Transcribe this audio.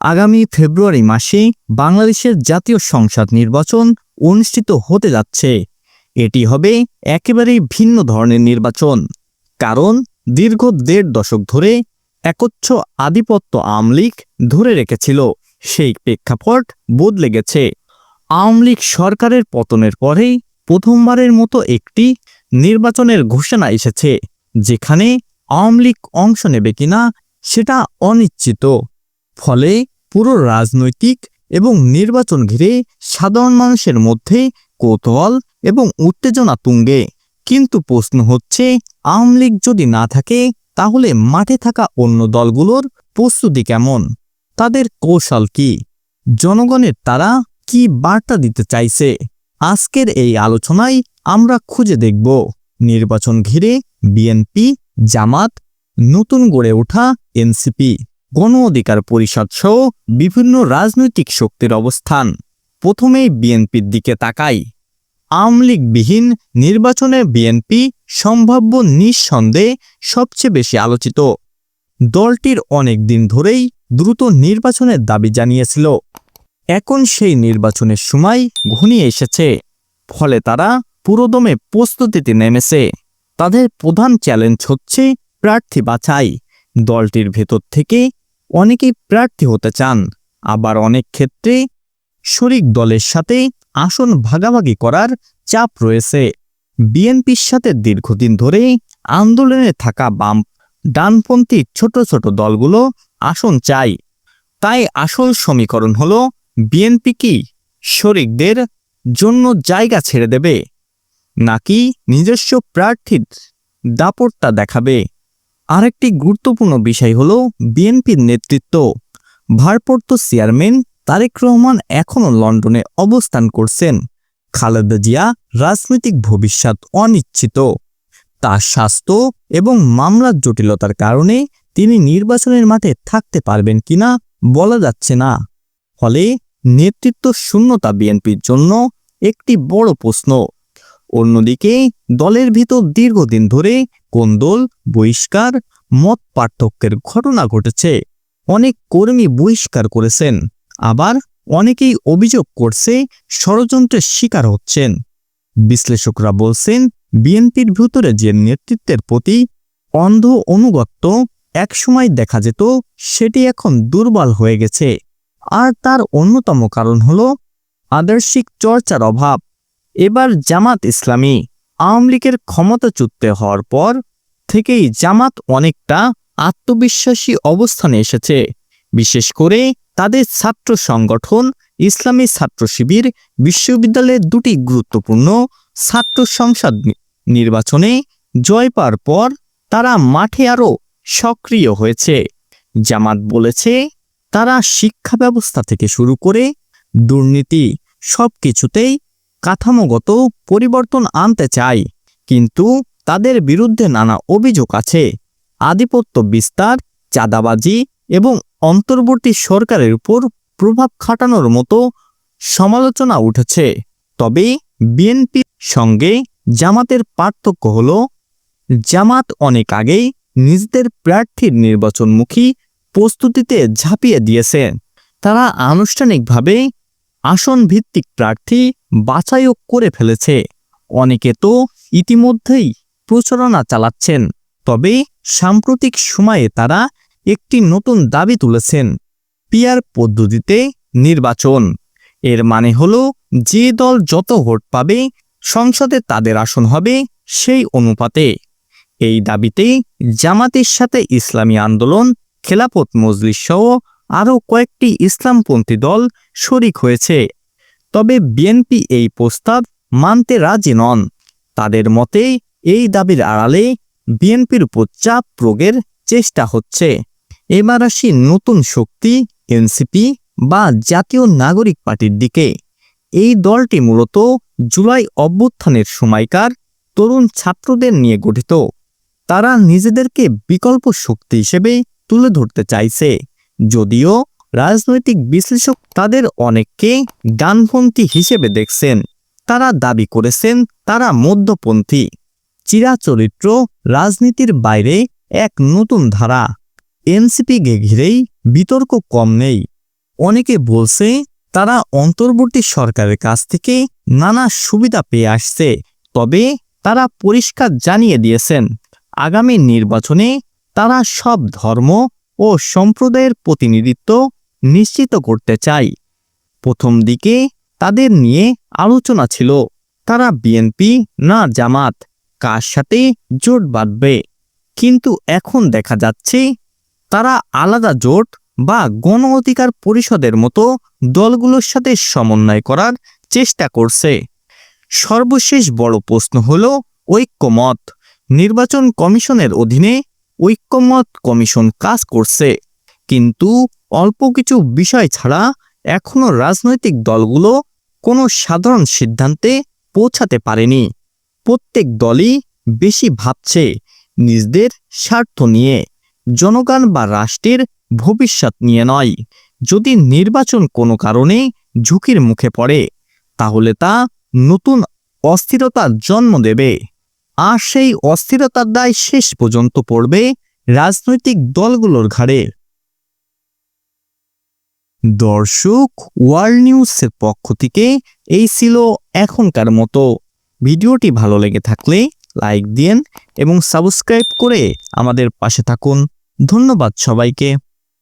আগামী ফেব্রুয়ারি মাসে বাংলাদেশের জাতীয় সংসদ নির্বাচন অনুষ্ঠিত হতে যাচ্ছে। এটি হবে একেবারেই ভিন্ন ধরনের নির্বাচন, কারণ দীর্ঘ দেড় দশক ধরে একচ্ছ আধিপত্য আওয়ামী লীগ ধরে রেখেছিল। সেই প্রেক্ষাপট বদলে গেছে। আওয়ামী লীগ সরকারের পতনের পরেই প্রথমবারের মতো একটি নির্বাচনের ঘোষণা এসেছে, যেখানে আওয়ামী লীগ অংশ নেবে কিনা সেটা অনিশ্চিত। ফলে পুরো রাজনৈতিক এবং নির্বাচন ঘিরে সাধারণ মানুষের মধ্যে কৌতূহল এবং উত্তেজনা তুঙ্গে। কিন্তু প্রশ্ন হচ্ছে, আওয়ামী লীগ যদি না থাকে, তাহলে মাঠে থাকা অন্য দলগুলোর প্রস্তুতি কেমন? তাদের কৌশল কি? জনগণের তারা কি বার্তা দিতে চাইছে? আজকের এই আলোচনায় আমরা খুঁজে দেখব নির্বাচন ঘিরে বিএনপি, জামাত, নতুন গড়ে ওঠা এনসিপি। গণ অধিকার পরিষদ সহ বিভিন্ন রাজনৈতিক শক্তির অবস্থান। প্রথমেই বিএনপির দিকে তাকাই। আওয়ামী লীগবিহীন নির্বাচনে বিএনপি সম্ভাব্য নিঃসন্দেহে সবচেয়ে বেশি আলোচিত। দলটির অনেক দিন ধরেই দ্রুত নির্বাচনের দাবি জানিয়েছিল। এখন সেই নির্বাচনের সময় ঘনিয়ে এসেছে। ফলে তারা পুরোদমে প্রস্তুতিতে নেমেছে। তাদের প্রধান চ্যালেঞ্জ হচ্ছে প্রার্থী বাছাই। দলটির ভেতর থেকে অনেকেই প্রার্থী হতে চান, আবার অনেক ক্ষেত্রে শরিক দলের সাথে আসন ভাগাভাগি করার চাপ রয়েছে। বিএনপির সাথে দীর্ঘদিন ধরে আন্দোলনে থাকা বাম ডানপন্থী ছোট ছোট দলগুলো আসন চাই তাই আসল সমীকরণ হল, বিএনপি কি শরিকদের জন্য জায়গা ছেড়ে দেবে, নাকি নিজস্ব প্রার্থীর দাপটটা দেখাবে? আরেকটি গুরুত্বপূর্ণ বিষয় হল বিএনপির নেতৃত্ব। ভারপ্রাপ্ত চেয়ারম্যান তারেক রহমান এখনও লন্ডনে অবস্থান করছেন। খালেদা জিয়া রাজনৈতিক ভবিষ্যৎ অনিশ্চিত। তার স্বাস্থ্য এবং মামলার জটিলতার কারণে তিনি নির্বাচনের মাঠে থাকতে পারবেন কিনা বলা যাচ্ছে না। ফলে নেতৃত্ব শূন্যতা বিএনপির জন্য একটি বড় প্রশ্ন। অন্যদিকে দলের ভিতর দীর্ঘদিন ধরে কোন্দল, বহিষ্কার, মত পার্থক্যের ঘটনা ঘটেছে। অনেক কর্মী বহিষ্কার করেছেন, আবার অনেকেই অভিযোগ করছে ষড়যন্ত্রের শিকার হচ্ছেন। বিশ্লেষকরা বলছেন, বিএনপির ভিতরে যে নেতৃত্বের প্রতি অন্ধ অনুগত্য একসময় দেখা যেত, সেটি এখন দুর্বল হয়ে গেছে। আর তার অন্যতম কারণ হল আদর্শিক চর্চার অভাব। এবার জামাত ইসলামী আওয়ামী লীগের ক্ষমতাচ্যুত হওয়ার পর থেকেই জামাত অনেকটা আত্মবিশ্বাসী অবস্থানে এসেছে। বিশেষ করে তাদের ছাত্র সংগঠন ইসলামী ছাত্র শিবির বিশ্ববিদ্যালয়ের দুটি গুরুত্বপূর্ণ ছাত্র সংসদ নির্বাচনে জয় পাওয়ার পর তারা মাঠে আরও সক্রিয় হয়েছে। জামাত বলেছে, তারা শিক্ষা ব্যবস্থা থেকে শুরু করে দুর্নীতি সব কিছুতেই কাঠামোগত পরিবর্তন আনতে চায় কিন্তু তাদের বিরুদ্ধে নানা অভিযোগ আছে। আধিপত্য বিস্তার, চাঁদাবাজি এবং অন্তর্বর্তী সরকারের উপর প্রভাব খাটানোর মতো সমালোচনা উঠেছে। তবে বিএনপির সঙ্গে জামাতের পার্থক্য হল, জামাত অনেক আগেই নিজেদের প্রার্থীর নির্বাচনমুখী প্রস্তুতিতে ঝাঁপিয়ে দিয়েছে। তারা আনুষ্ঠানিকভাবে আসন ভিত্তিক প্রার্থী বাছাইও করে ফেলেছে। অনেকে তো ইতিমধ্যেই প্রচারণা চালাচ্ছেন, তবে সাম্প্রতিক সময়ে তারা একটি নতুন দাবি তুলেছেন পিয়ার পদ্ধতিতে নির্বাচন। এর মানে হল, যে দল যত ভোট পাবে, সংসদে তাদের আসন হবে সেই অনুপাতে। এই দাবিতে জামাতের সাথে ইসলামী আন্দোলন খেলাপত মজলিস সহ আরও কয়েকটি ইসলামপন্থী দল শরিক হয়েছে। তবে বিএনপি এই প্রস্তাব মানতে রাজি নন। তাদের মতে, এই দাবির আড়ালে বিএনপির উপর চাপ প্রয়োগের চেষ্টা হচ্ছে। এবার আসি নতুন শক্তি, এনসিপি বা জাতীয় নাগরিক পার্টির দিকে। এই দলটি মূলত জুলাই অভ্যুত্থানের সময়কার তরুণ ছাত্রদের নিয়ে গঠিত। তারা নিজেদেরকে বিকল্প শক্তি হিসেবে তুলে ধরতে চাইছে। যদিও রাজনৈতিক বিশ্লেষক তাদের অনেককে ডানপন্থী হিসেবে দেখছেন। তারা দাবি করেছেন তারা মধ্যপন্থী। চিরাচরিত্র রাজনীতির বাইরে এক নতুন ধারা। এনসিপিকে ঘিরেই বিতর্ক কম নেই। অনেকে বলছে তারা অন্তর্বর্তী সরকারের কাছ থেকে নানা সুবিধা পেয়ে আসছে। তবে তারা পরিষ্কার জানিয়ে দিয়েছেন, আগামী নির্বাচনে তারা সব ধর্ম ও সম্প্রদায়ের প্রতিনিধিত্ব নিশ্চিত করতে চাই। প্রথম দিকে তাদের নিয়ে আলোচনা ছিল, তারা বিএনপি না জামাত, কার সাথে জোট বাঁধবে? কিন্তু এখন দেখা যাচ্ছে, তারা আলাদা জোট বা গণ অধিকার পরিষদের মতো দলগুলোর সাথে সমন্বয় করার চেষ্টা করছে। সর্বশেষ বড় প্রশ্ন হল ঐক্যমত। নির্বাচন কমিশনের অধীনে ঐক্যমত কমিশন কাজ করছে। কিন্তু অল্প কিছু বিষয় ছাড়া এখনও রাজনৈতিক দলগুলো কোনো সাধারণ সিদ্ধান্তে পৌঁছাতে পারেনি। প্রত্যেক দলই বেশি ভাবছে নিজদের স্বার্থ নিয়ে। জনগণ বা রাষ্ট্রের ভবিষ্যৎ নিয়ে নয়। যদি নির্বাচন কোনো কারণে ঝুঁকির মুখে পড়ে, তাহলে তা নতুন অস্থিরতার জন্ম দেবে। আর সেই অস্থিরতার দায় শেষ পর্যন্ত পড়বে রাজনৈতিক দলগুলোর ঘাড়ে। দর্শক, ওয়ার্ল্ড নিউজের পক্ষ থেকে এই ছিল এখনকার মতো। ভিডিওটি ভালো লেগে থাকলে লাইক দিন এবং সাবস্ক্রাইব করে আমাদের পাশে থাকুন। ধন্যবাদ সবাইকে।